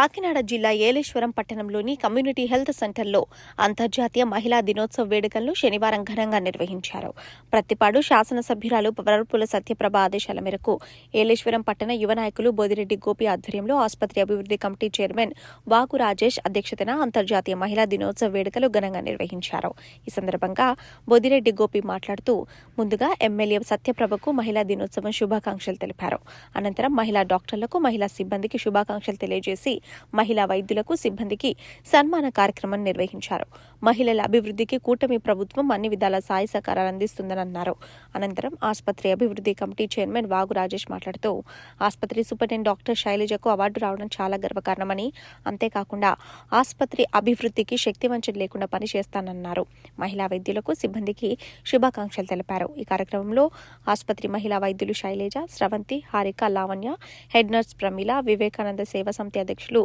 కాకినాడ జిల్లా ఏలేశ్వరం పట్టణంలోని community health సెంటర్లో అంతర్జాతీయ మహిళా దినోత్సవ వేడుకలను శనివారం ఘనంగా నిర్వహించారు. ప్రత్తిపాడు శాసనసభ్యురాలు పవరపుల సత్యప్రభ ఆదేశాల మేరకు ఏలేశ్వరం పట్టణ యువ నాయకులు బోదిరెడ్డి గోపి ఆధ్వర్యంలో ఆసుపత్రి అభివృద్ధి కమిటీ చైర్మన్ వాకు రాజేష్ అధ్యక్షతన అంతర్జాతీయ మహిళా దినోత్సవ వేడుకలు ఘనంగా నిర్వహించారు. ఈ సందర్భంగా బోదిరెడ్డి గోపి మాట్లాడుతూ ముందుగా ఎమ్మెల్యే సత్యప్రభకు మహిళా దినోత్సవం శుభాకాంక్షలు తెలిపారు. అనంతరం మహిళా డాక్టర్లకు మహిళా సిబ్బందికి శుభాకాంక్షలు తెలియజేసి మహిళా వైద్యులకు సిబ్బందికి సన్మాన కార్యక్రమం నిర్వహించారు. మహిళల అభివృద్ధికి కూటమి ప్రభుత్వం అన్ని విధాల సాయ సహకారాలు అందిస్తుందని అన్నారు. అనంతరం ఆసుపత్రి అభివృద్ధి కమిటీ చైర్మన్ వాగు రాజేష్ మాట్లాడుతూ ఆసుపత్రి సూపరింటెండెంట్ డాక్టర్ శైలజకు అవార్డు రావడం చాలా గర్వకారణమని అంతేకాకుండా ఆసుపత్రి అభివృద్ధికి శక్తివంచన లేకుండా పనిచేస్తానన్నారు మహిళా వైద్యులకు సిబ్బందికి శుభాకాంక్షలు తెలిపారు. ఈ కార్యక్రమంలో ఆసుపత్రి మహిళా వైద్యులు శైలజ స్రవంతి హారిక లావణ్య హెడ్ నర్స్ ప్రమీల వివేకానంద సేవా సమితి అధ్యక్షులు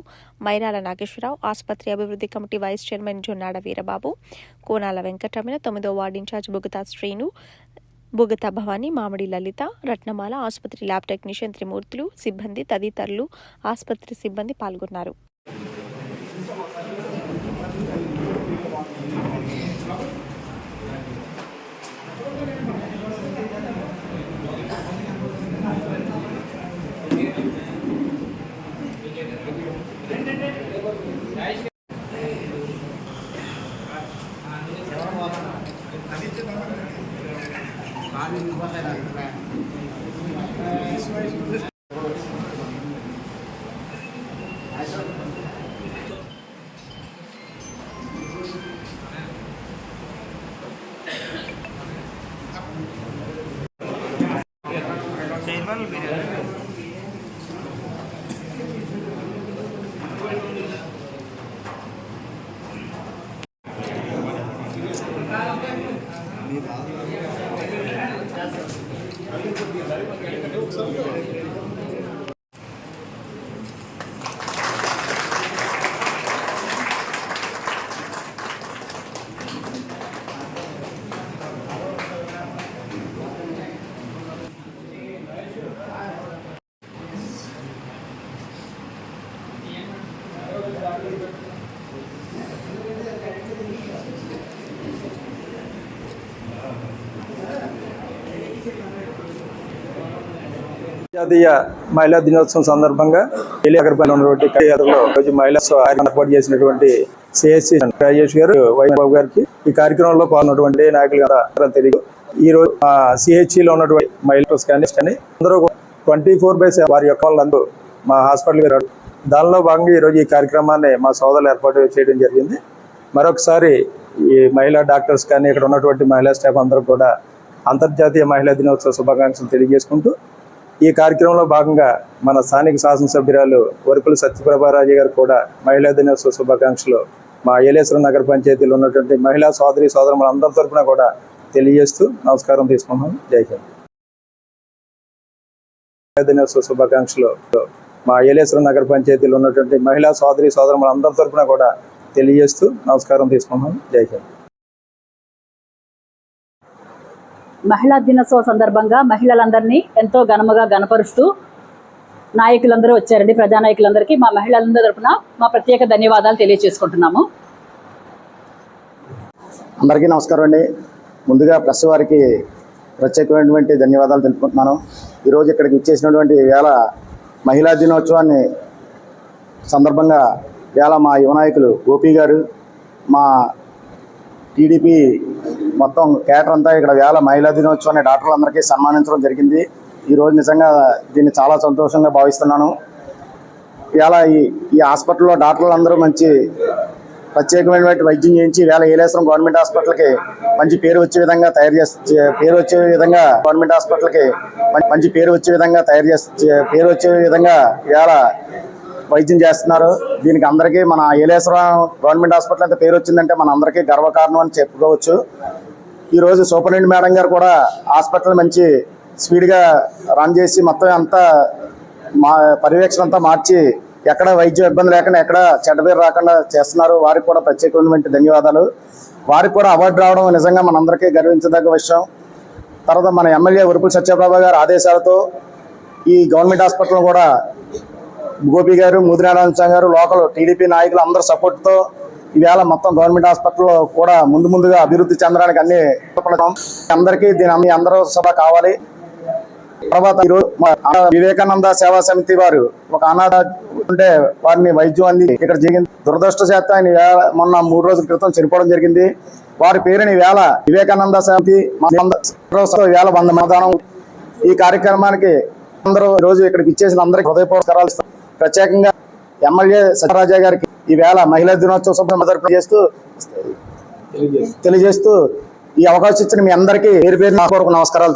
మైరాల నాగేశ్వరరావు ఆసుపత్రి అభివృద్ధి committee vice chairman Jonnada Veerababu Konala Venkataramana తొమ్మిదో వార్డు ఇన్ఛార్జ్ బుగతా శ్రీను బుగతా భవాని మామిడి లలిత రత్నమాల ఆసుపత్రి ల్యాబ్ టెక్నీషియన్ త్రిమూర్తులు సిబ్బంది తదితరులు ఆసుపత్రి సిబ్బంది పాల్గొన్నారు. Table biryani. జాతీయ మహిళా దినోత్సవం సందర్భంగా ఎలియాగర్పల్లి ఉన్నటువంటి కళ్యాణంలో రోజు మహిళా ఏర్పాటు చేసినటువంటి సిఎస్సి రాజేష్ గారు వైబాబు గారికి ఈ కార్యక్రమంలో పాల్గొన్నటువంటి నాయకులు తెలియదు. ఈ రోజు సిహెచ్సిలో ఉన్నటువంటి మహిళా కానీ కానీ అందరూ ట్వంటీ ఫోర్ బై వారి యొక్క వాళ్ళందరూ మా హాస్పిటల్కి రాడు దానిలో భాగంగా ఈరోజు ఈ కార్యక్రమాన్ని మా సోదరులు ఏర్పాటు చేయడం జరిగింది. మరొకసారి ఈ మహిళా డాక్టర్స్ కానీ ఇక్కడ ఉన్నటువంటి మహిళా స్టాఫ్ అందరూ కూడా అంతర్జాతీయ మహిళా దినోత్సవ శుభాకాంక్షలు తెలియజేసుకుంటూ ఈ కార్యక్రమంలో భాగంగా మన స్థానిక శాసనసభ్యురాలు వరకుల సత్యప్రభారాజు గారు కూడా మహిళా దినోత్సవ శుభాకాంక్షలు మా ఏలేశ్వరం నగర పంచాయతీలో ఉన్నటువంటి మహిళా సోదరి సోదరులు అందరి తరపున కూడా తెలియజేస్తూ నమస్కారం తీసుకున్నాం జై హింద్. మహిళా దినోత్సవ శుభాకాంక్షలు మా ఏలేశ్వరం నగర పంచాయతీలో ఉన్నటువంటి మహిళా సోదరి సోదరులు అందరి తరపున కూడా తెలియజేస్తూ నమస్కారం తీసుకున్నాం జై హింద్. మహిళా దినోత్సవ సందర్భంగా మహిళలందరినీ ఎంతో ఘనముగా గనపరుస్తూ నాయకులందరూ వచ్చారండి. ప్రజానాయకులందరికీ మా మహిళలందరి తరపున మా ప్రత్యేక ధన్యవాదాలు తెలియజేసుకుంటున్నాము. అందరికీ నమస్కారం అండి. ముందుగా ప్రెస్ వారికి ప్రత్యేకమైనటువంటి ధన్యవాదాలు తెలుపుకుంటున్నాను. ఈరోజు ఇక్కడికి ఇచ్చేసినటువంటి వేళ మహిళా దినోత్సవాన్ని సందర్భంగా వేళ మా యువ నాయకులు గోపి గారు మా టీడీపీ మొత్తం కేటర్ అంతా ఇక్కడ వేళ మహిళా దినోత్సవాన్ని డాక్టర్లందరికీ సన్మానించడం జరిగింది. ఈరోజు నిజంగా దీన్ని చాలా సంతోషంగా భావిస్తున్నాను. ఇవాళ ఈ ఈ హాస్పిటల్లో డాక్టర్లు అందరూ మంచి ప్రత్యేకమైనటువంటి వైద్యం చేయించి వేళ ఏలేశ్వరం గవర్నమెంట్ హాస్పిటల్కి మంచి పేరు వచ్చే విధంగా తయారు చేసి పేరు వచ్చే విధంగా గవర్నమెంట్ హాస్పిటల్కి మంచి పేరు వచ్చే విధంగా తయారు చేసి పేరు వచ్చే విధంగా ఇవాళ వైద్యం చేస్తున్నారు. దీనికి అందరికీ మన ఏలేశ్వరం గవర్నమెంట్ హాస్పిటల్ ఎంత పేరు వచ్చిందంటే మన అందరికీ గర్వకారణం అని చెప్పుకోవచ్చు. ఈరోజు సూపరింటెండెంట్ మేడం గారు కూడా హాస్పిటల్ మంచి స్పీడ్గా రన్ చేసి మొత్తం అంతా మా పర్యవేక్షణ అంతా మార్చి ఎక్కడ వైద్యం ఇబ్బంది లేకుండా ఎక్కడ చెడ్డపేరు రాకుండా చేస్తున్నారు. వారికి కూడా ప్రత్యేకమైనటువంటి ధన్యవాదాలు. వారికి కూడా అవార్డు రావడం నిజంగా మనందరికీ గర్వించదగ్గ విషయం. తర్వాత మన ఎమ్మెల్యే ఉరుపుల సత్యప్రభ గారి ఆదేశాలతో ఈ గవర్నమెంట్ హాస్పిటల్ కూడా గోపి గారు ముదినారాయణ సాంగ్ గారు లోకల్ టీడీపీ నాయకులు అందరి సపోర్ట్తో ఈవేళ మొత్తం గవర్నమెంట్ హాస్పిటల్లో కూడా ముందు ముందుగా అభివృద్ధి చెందడానికి అన్ని అందరికీ దీని అన్ని అందరూ సభ కావాలి. తర్వాత ఈరోజు వివేకానంద సేవా సమితి వారు ఒక అనాథ ఉంటే వారిని వైద్యం అంది. ఇక్కడ జరిగింది. దురదృష్టశాత్తు ఆయన మొన్న మూడు రోజుల క్రితం చనిపోవడం జరిగింది. వారి పేరుని వేళ వివేకానంద సమితి మా వంద- వేళ వంద మతదానం ఈ కార్యక్రమానికి అందరూ రోజు ఇక్కడికి ఇచ్చేసిన అందరికీ హృదయపూర్వకరాలు ప్రత్యేకంగా ఎమ్మెల్యే సత్యరాజా గారికి ఈ వేళ మహిళా దినోత్సవ శుభ్రత చేస్తూ తెలియజేస్తూ. ఈ అవకాశం ఇచ్చిన మీ అందరికీ పేరు పేరు నా కొరకు నమస్కారాలు